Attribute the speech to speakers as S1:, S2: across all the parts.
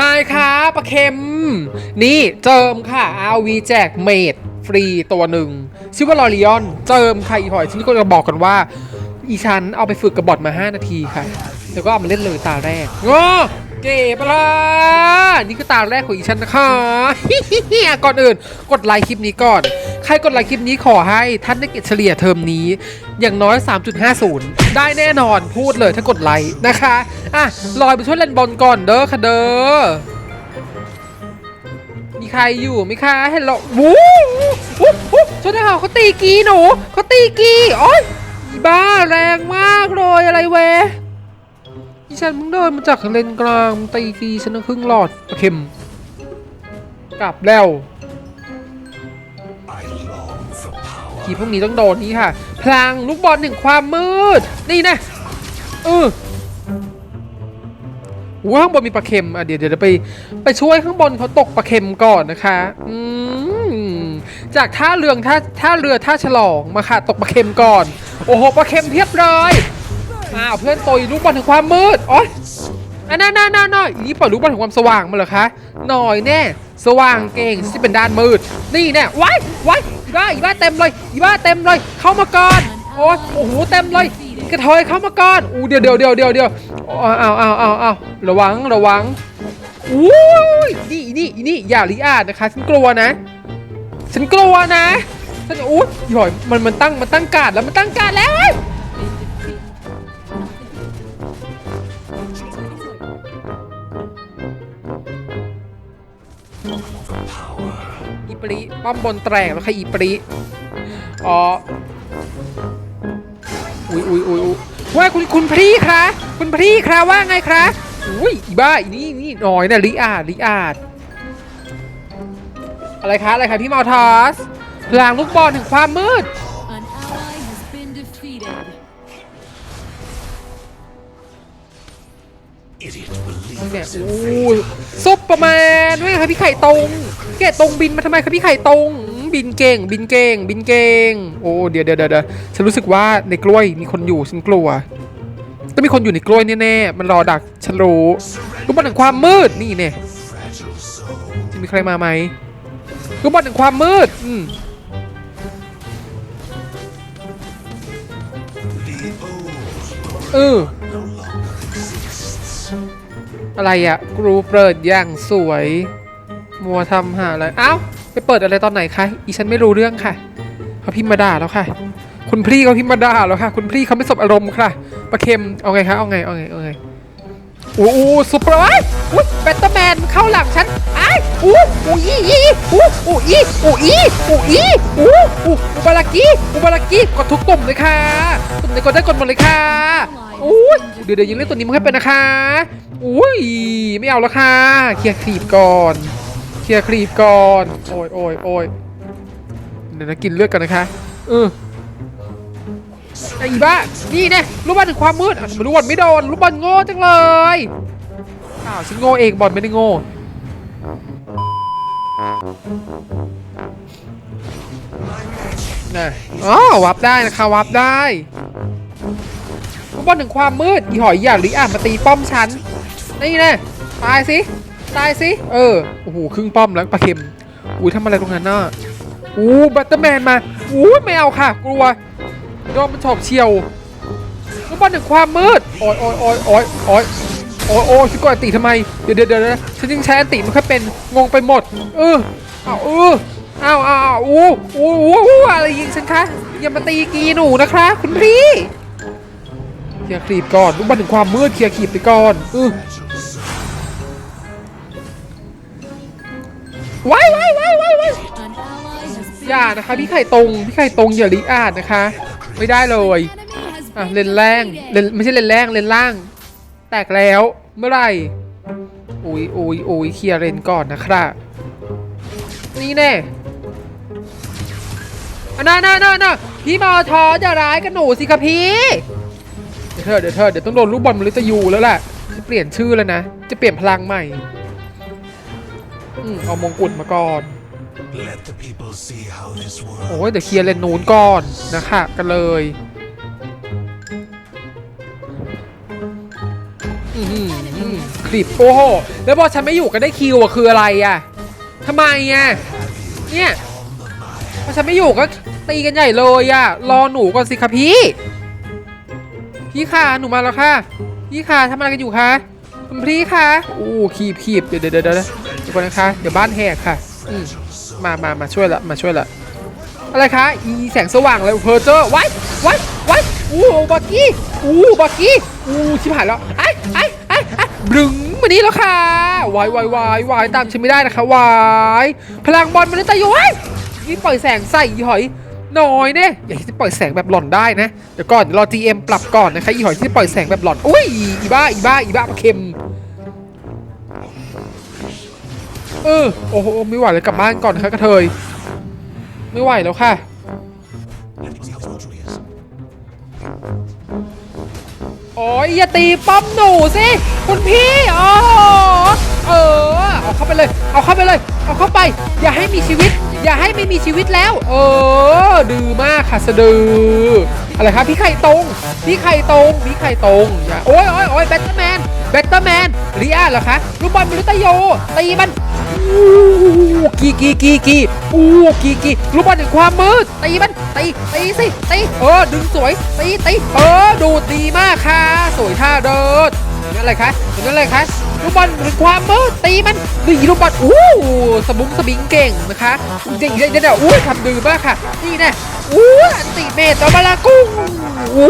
S1: ไฮครับปลาเค็ม นี่เจิมค่ะ RV แจกเมดฟรีตัวหนึ่งชื่อว่าลอริออน เจิมค่ะอีหอยฉันก็จะบอกกันว่า อีฉันเอาไปฝึกกับบอทมา 5 นาทีค่ะ แล้วก็เอามาเล่นเลยตาแรกง้อเก๋ปะล่ะนี่คือตาแรกของอีฉันนะคะก่อนอื่น กดไลค์คลิปนี้ก่อน ครกดไลค์คลิปนี้ขอให้ท่านได้เกรดเฉลี่ยเทอมนี้ อย่างน้อย 3.50 ได้แน่นอนพูดเลยถ้ากดไลค์นะคะอะลอยไปช่วยเล่นบอลก่อนเด้อค่ะเด้อมีใครอยู่ไหมคะเห็นหรอวู้วู้วู้ช่วยด้วยค่ะเขาตีกีหนูเขาตีกีโอ๊ยบ้าแรงมากเลยอะไรเวะดิฉันมึงเดินมาจากเลนกลางตีกีฉันครึ่งหลอดเข็ม กลับแล้ว ทีพวกนี้ต้องโดนนี้ค่ะ พลังลูกบอลถึงความมืด นี่นะเออว้าข้างบนมีปลาเค็มอะเดี๋ยวเดี๋ยวไปไปช่วยข้างบนเขาตกปลาเค็มก่อนนะคะ อืมจากท่าเรือท่าท่าเรือท่าฉลองมาค่ะตกปลาเค็มก่อน โอ้โหปลาเค็มเพียบเลยอ้าวเพื่อนตยลูกบอลถึงความมืดอ๊ยอันนั้นน่าน่าน่อีนี่ปล่อยลูกบอลถึงความสว่างมาเหรอคะหน่อยแน่สว่างเก่งที่เป็นด้านมืด นี่แน่ไว้ไว้ อีบ้าอีบ้าเต็มเลยอีบ้าเต็มเลย เข้ามาก่อนโอ้โอ้โหเต็มเลยกระเทยเข้ามาก่อนอู้เดี๋ยวเดี๋ยวเดี๋ยวเดี๋ยวเดี๋ยวเอาเอาเอาเอาระวังระวังอู้นี่นี่นี่อย่าลิอาดนะคะ ฉันกลัวนะ ฉันกลัวนะฉันอู้ยหอยมันมันตั้งมันตั้งการดแล้วมันตั้งการดแล้ว ปรีป้อมบนแตกแล้วค่ะอีปรีอ๋ออุ้ยอุ้ยอุ้ยอุ๊ยว่าคุณคุณพรีคะคุณพรีคะว่าไงคะอุ้ยอีบ้าอีนี่นี่น้อยนะลิอาดลิอาดอะไรคะอะไรคะพี่มอทอสพลางลูกบอลถึงความมืด นี่เนี่ยอู้ซุปเปอร์แมนไม่ครับพี่ไข่ตรงพี่ไข่ตรงบินมาทำไมครับพี่ไข่ตรงอืมบินเก่ง บินเก่ง บินเก่ง โอ้เดี๋ยวเดี๋ยวเดี๋ยวฉันรู้สึกว่าในกล้วยมีคนอยู่ฉันกลัวต้องมีคนอยู่ในกล้วยแน่ๆมันรอดักฉันรู้ลูกบอลแห่งความมืดนี่เนี่ยจะมีใครมาไหมลูกบอลแห่งความมืดอืมเออ อะไรอะกรูเปิดอย่างสวย มัวทำหาอะไรเอ้าไปเปิดอะไรตอนไหนคะอีฉันไม่รู้เรื่องค่ะเขาพิมพ์มาด่าแล้วค่ะ คุณพี่เขาพิมพ์มาด่าแล้วค่ะ คุณพี่เขาไม่สบอารมณ์ค่ะประเค็มเอาไงคะเอาไงเอาไงเอาไงโอ้โหสุดปรายอุ้ยแบทเตอร์แมน เข้าหลังฉันไอ้าอู้อู้อีอีอู้อู้อีอู้อีอู้อีอู้อู้อุบารากิอุบารากิกดทุกตุ่มเลยค่ะตุ่มไหนกดได้กดหมดเลยค่ะอุ้ยเดี๋ยวเดี๋ยวยังเล่นตัวนี้มันแค่เป็นนะคะอุ้ยไม่เอาแล้วค่ะเคลียร์ครีบก่อนเคลียร์ครีบก่อนโอ้ยโอ้ยโอ้ยเดี๋ยวนะกินเลือดกันนะคะเออไอ้บ้านี่แน่ลูกบอลถึงความมืดอะทำไมลูกบอลไม่โดนลูกบอลโง่จังเลย อ้าวฉันโง่เองบอลไม่ได้โง่น่ะอ๋อวับได้นะคะวับได้บอลถึงความมืดอีหอยอย่าลิอ่านมาตีป้อมฉันนี่น่ตายสิตายสิเออโอ้โหครึ่งป้อมแล้วปลาเค็มอุ้ยทำอะไรตรงนั้นน่ะอู้บัตเตอร์แมนมาอู้ไม่เอาค่ะ กลัวโดนมันฉอบเฉียวลูกบอลถึงความมืดโอ้ยโอ้ยโอ้ยโอ้ยโอ้ย โอ้ยโอ้ฉันกดอันติทำไม เดี๋ยวเดี๋ยวเดี๋ยวนะฉันยังใช้อันติมันแค่เป็นงงไปหมด เออเอาเออเอาเอาเอาอู้อู้อู้อู้อะไรยิงฉันคะอย่ามาตีกีหนูนะคะคุณพี่เคลียร์ครีบก่อนลูกบอลถึงความมืดเคลียร์ครีบไปก่อนเออไว้ไว้ไว้ไว้ไว้อย่านะคะพี่ไข่ตรงพี่ไข่ตรงอย่าลิอาดนะคะ ไม่ได้เลยอะเลนแรงเลนไม่ใช่เลนแรงเลนล่าง แตกแล้ว เมื่อไหร่อุ้ยอุ้ยอุ้ยเคลียร์เลนก่อนนะครับนี่แน่อันน่าน่าน่าน่าพี่มอทอจะร้ายกับหนูสิคะพี่ เดี๋ยวเธอเดี๋ยวเธอเดี๋ยวต้องโดนลูกบอลมฤตยูแล้วแหละจะเปลี่ยนชื่อแล้วนะ จะเปลี่ยนพลังใหม่อืมเอามงกุฎมาก่อน
S2: Let the people see how this
S1: โอ้
S2: world
S1: ยเดี๋ยวเคลียร์เลนนูนก่อนนะคะกันเลยอื้อหือม คลิปโอ้โห แล้วพอฉันไม่อยู่ก็ได้คิวอะคืออะไรอะทำไมอะเนี่ยพอฉันไม่อยู่ก็ตีกันใหญ่เลยอะรอหนูก่อนสิคะพี่ พี่ค่ะหนูมาแล้วค่ะ พี่ค่ะทำอะไรกันอยู่คะคุณพี่คะอู้ขีบขีบเดี๋ยวเดี๋ยวเดี๋ยวเดี๋ยวก่อนนะคะ เดี๋ยวบ้านแหกค่ะอืมมามามาช่วยละมาช่วยละอะไรคะ อีแสงสว่างเลยเพอร์เจอร์ไว้ไว้ไว้อู้บักกี้อู้บักกี้อู้ชิบหายแล้วไอ้ไอ้ บึงมานี่แล้วค่ะวายวายวายวายตามฉันไม่ได้นะคะวายพลังบอลมันเลยตายอยู่ว้นี่ปล่อยแสงใส่อีหอยน้อยเนี่ยอย่าที่ปล่อยแสงแบบหล่อนได้นะเดี๋ยวก่อนเดี๋ยวรอ GM ปรับก่อนนะคะอีหอยที่ปล่อยแสงแบบหล่อนอุ้ยอีบ้าอีบ้าอีบ้าเค็มเออโอ้โหไม่ไหวเลยกลับบ้านก่อนนะคะกระเทยไม่ไหวแล้วค่ะ โอ้ยอย่าตีป้อมหนูสิคุณพี่โอ้โหเออเอาเข้าไปเลย เอาเข้าไปเลย เอาเข้าไป อย่าให้มีชีวิต อย่าให้ไม่มีชีวิตแล้ว เออดื้อมากค่ะสะดืออะไรครับพี่ไข่ตรงพี่ไข่ตรงพี่ไข่ตรงอย่าโอ้ยโอ้ยโอ้ยแบทเตอร์แมนแบทเตอร์แมนเรียเหรอคะลูกบอลมนุษย์โยตีมัน อู้กีกีกีกีอู้กีกีลูกบอลแห่งความมืดตีมันตีตีสิตีเออดึงสวยตีตีเออดูดีมากค่ะ สวยท่าเดินอย่างนั้นอะไรคะอย่างนั้นอะไรคะลูกบอลแห่งความมืดตีมันดีลูกบอลอู้สบุ้งสบิงเก่งนะคะเดี๋ยวเดี๋ยวเดี๋ยวอู้ทำดื้อมากค่ะ นี่แน่อู้อันติเมตตบาลากุ้งอู้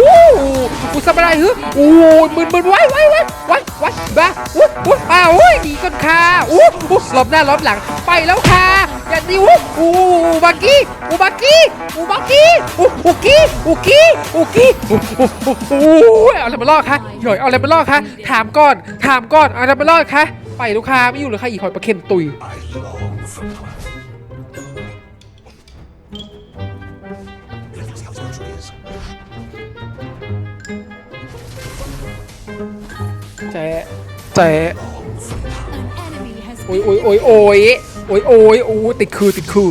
S1: อู้สบายฮึอู้มึนมึนไว้ไว้ไว้ไว้ ไว้บ้าอู้อู้อ้าวอู้ดีกันค่ะอู้อู้หลบหน้าหลบหลังไปแล้วค่ะอย่าดิวอู้บักกี้อู้บักกี้อู้บักกี้อู้อู้กี้อู้กี้อู้กี้อู้อู้อู้เอาอะไรมาล่อคะหย่อยเอาอะไรมาล่อคะถามก่อนถามก่อนเอาอะไรมาล่อคะไปลูกค้าไม่อยู่หรือค่ะอีหอยปลาเค็มตุย เจ๊เจ๊
S3: An enemy has
S1: โอ้ยโอ้ยโอ้ยโอ้ยโอ้ยโอ้ยโอ้ยติดคือติดคือ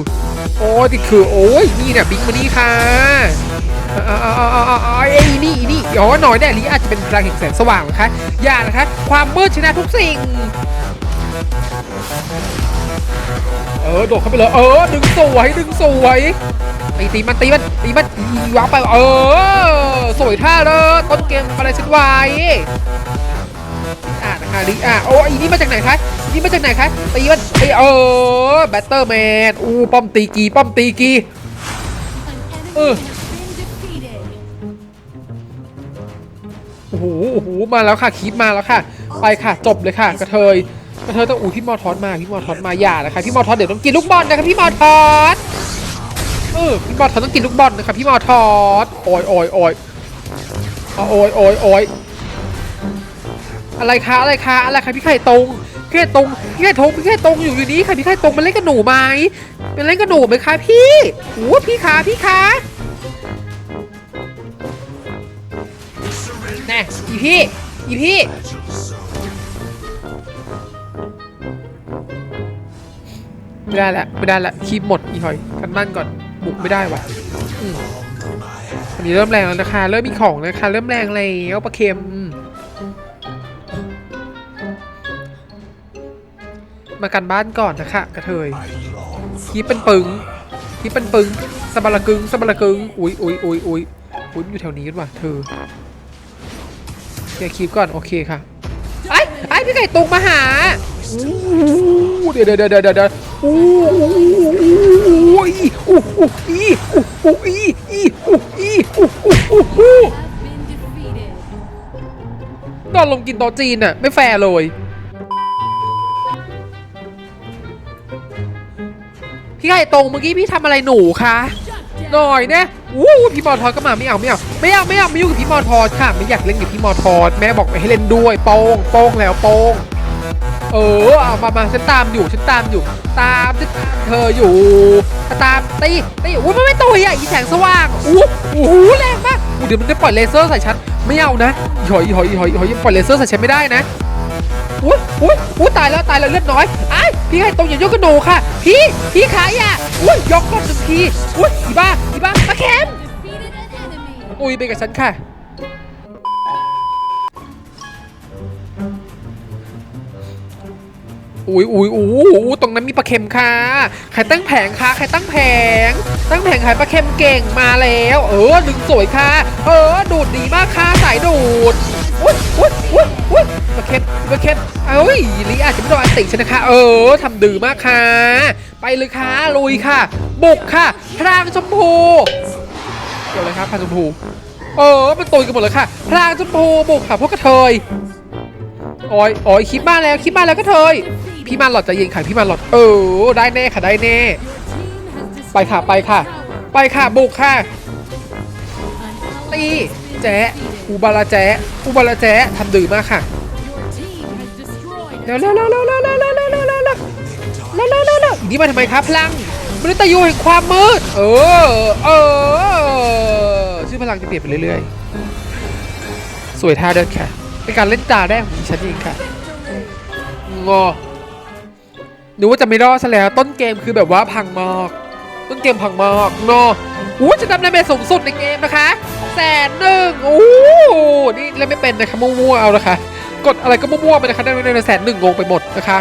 S1: โอ้ยติดคือโอ้ยนี่เนี่ยบิ๊กมานี่ค่ะอ่าอ่าอ่าอ่าอ่าไอ้นี่อีนี่อ๋อหน่อยแน่ลีอาจจะเป็นพลังแห่งแสงสว่างนะคะอย่านะคะ ความมืดชนะทุกสิ่ง เออโดดเข้าไปเลยเออดึงสวยดึงสวยตีตีมันตีมันตีมันอีวางไปเออ สวยท่าเลยต้นเกมอะไรฉันไว้ อานะคะลิอะโอ้ยอีนี่มาจากไหนคะนี่มาจากไหนคะตีมันไอเออแบตเตอร์แมนอู้ป้อมตีกีป้อมตีกี
S3: an enemy
S1: Uh.
S3: has been defeated.
S1: โอ้โหโอ้โหมาแล้วค่ะคลิปมาแล้วค่ะ ไปค่ะจบเลยค่ะ กระเทยกระเทยต้องอู้พี่มอทอสมาพี่มอทอสมาอย่านะคะพี่มอทอสเดี๋ยวต้องกินลูกบอลนะคะพี่มอทอสเออพี่มอทอสต้องกินลูกบอลนะคะพี่มอทอสโอยโอยโอยเอาโอยโอยโอย อะไรคะอะไรคะอะไรคะพี่ไข่ตรงพี่ไข่ตรงพี่ไข่ตรงพี่ไข่ตรงอยู่อยู่นี้ค่ะพี่ไข่ตรงมาเล่นกับหนูไหมเป็นเล่นกับหนูไหมคะพี่โอ้พี่คะพี่คะแน่อีพี่อีพี่ไม่ได้ละไม่ได้ละคีบหมดอีหอยกันบ้านก่อนบุกไม่ได้วะอันนี้เริ่มแรงแล้วนะคะ เริ่มมีของนะคะ เริ่มแรงแล้วปลาเค็ม มากันบ้านก่อนนะคะกระเทยคีเป็นปึงคีเป็นปึงสะบาระกึงสะบาระกึงอุ้ยอุ้ยอุ้ยอุ้ยอุ้ยมันอยู่แถวนี้กันว่ะเธอเดี๋ยวคีบก่อนโอเคค่ะไอ้ไอ้พี่ไก่ตุงมาหาเดี๋ยวเดี๋ยวเดี๋ยวเดี๋ยวเดี๋ยวอู้อีอู้อู้อีอู้อู้อีอีอู้อีอู้อู้อู้อู้นอนลงกินโต๊ะจีนอะไม่แฟร์เลย พี่ไก่ตรงเมื่อกี้พี่ทำอะไรหนูคะหน่อยเนี่ยอู้พี่มอทอสก็มาไม่เอาไม่เอาไม่เอาไม่เอาไม่ยุ่งกับพี่มอทอสค่ะ ไม่อยากเล่นกับพี่มอทอสแม่บอกไม่ให้เล่นด้วยโป้งโป้งแล้วโป้งเออเอามามาฉันตามอยู่ฉันตามอยู่ ตามฉันตามเธออยู่ ตามตีตีอุ้ยมันไม่ตุยอะอีแสงสว่างอู้หูแรงมากอู้เดี๋ยวมันจะปล่อยเลเซอร์ใส่ฉันไม่เอานะอีหอยอีหอยอีหอยอีหอยยังปล่อยเลเซอร์ใส่ฉันไม่ได้นะ อุ้ยอุ้ยตายแล้วตายแล้วเลือดน้อยไอ้พี่ให้ตรงอย่ายกกระโดดค่ะ พี่พี่ขายอะอุ้ยยกก้นหนึ่งทีอุ้ยอีบ้าอีบ้ามาแคมอุ้ยไปกับฉันค่ะอุ้ยอุ้ยอู้ตรงนั้นมีปลาเค็มค่ะใครตั้งแผงคะใครตั้งแผง ตั้งแผงขายปลาเค็มเก่งมาแล้ว เออดึงสวยค่ะ เออดูดดีมากค่ะสายดูด อุ้ยอุ้ยอุ้ยอุ้ยปลาเค็มาเค็มเอ้ยลีอาจจะไม่โดนอันติฉันะคะ เออทำดื้อมากค่ะ ไปเลยค่ะลุยค่ะ บุกค่ะพรางชมพูเกี่ยวเลยครับพรางชมพูเออมันตุยกันหมดเลยค่ะพรางชมพูบุกค่ะพวกกระเทยโอ้ยโอ้ยคลิปมาแล้วคลิปมาแล้วก็เทยพี่มาหลอดจะเย็นค่ะพี่มาหลอดเออได้แน่ค่ะได้แน่ ไปค่ะไปค่ะ ไปค่ะบุกค่ะตีแจ๊ อูบาลาแจ๊ะอูบาลาแจ๊ะทำดื้อมากค่ะ
S3: Your team has destroyed
S1: เร็
S3: a
S1: วเร็วเร็วเร็วเร็วเร็วเร็วเร็วเร็วเร็วเร็วเร็วเร็วเร็วเร็วเร็วนี่มาทำไมครับพลังมนุษย์ตายูแห่งความมืด เออ เออ ชื่อพลังจะเปลี่ยนไปเรื่อยๆ สวยท่าเดินค่ะเป็นการเล่นตาแรกของดิฉันเองค่ะ งอนึกว่าจะไม่รอดซะแล้ว ต้นเกมคือแบบว่าพังมาก ต้นเกมพังมากงออู้จะทำดาเมจสูงสุดในเกมนะคะ แสนหนึ่งโอ้นี่เล่นไม่เป็นนะคะมั่วๆเอานะคะ กดอะไรก็มั่วๆไปนะคะได้ในแสนหนึ่งงงไปหมดนะคะ